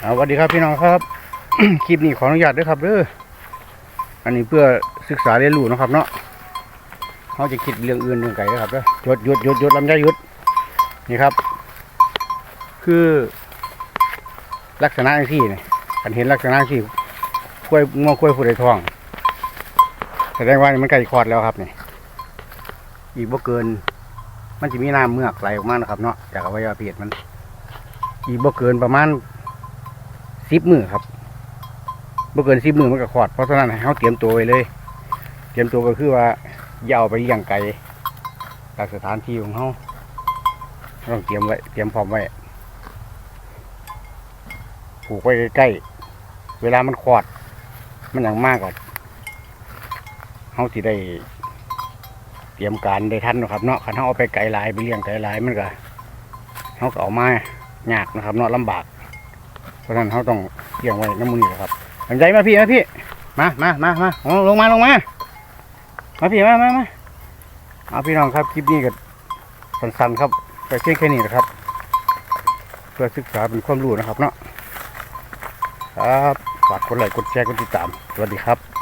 เอาสวัสดีครับพี่น้องครับ คลิปนี้ขออนุญาตด้วยครับเด้ออันนี้เพื่อศึกษาเรียนรู้นะครับ เนาะเขาจะคิดเรื่องอื่นเรื่องไก่นะครับเด้อหยุดหยุดหยุดหยุดลำไยหยุดนี่ครับ คือ ลักษณะที่นี่อันเห็นลักษณะที่กล้วยงวกล้วยผู้ใดทองแสดงว่ามันไก่คอดแล้วครับนี่อีกบ่เกิน มันจะมีน้ำเมือกไหลออกมานะครับ เนาะจากอวัยวะเพศมัน อีกบ่เกินประมาณ สิบมือครับบ่เกินสิบมือมันก็คลอดเพราะฉะนั้นให้เขาเตรียมตัวไว้เลย เตรียมตัวก็คือว่าอย่าเอาไปเลี้ยงไก่จากสถานที่ของเขาต้องเตรียมไว้เตรียมพร้อมไว้ผูกไว้ใกล้ๆเวลามันคลอด มันอย่างมากก่อนเขาสิได้เตรียมการได้ทันนะครับเนาะคันเขาเอาไปไกลหลายไปเลี้ยงไกลหลายมันก็เขาก็เอามายากนะครับเนาะลำบาก ฉะนั้นเขาต้องเลี้ยงไว้น้ำมือนี่แหละครับสนใจมาพี่มาพี่ มามามามาลงมาลงมา มาพี่มามามาเอาพี่น้องครับคลิปนี้ก็สั้นๆครับไปเพียงแค่นี้นะครับ เพื่อศึกษาเป็นความรู้นะครับเนาะครับฝากกดไลค์กดแชร์กดติดตาม สวัสดีครับ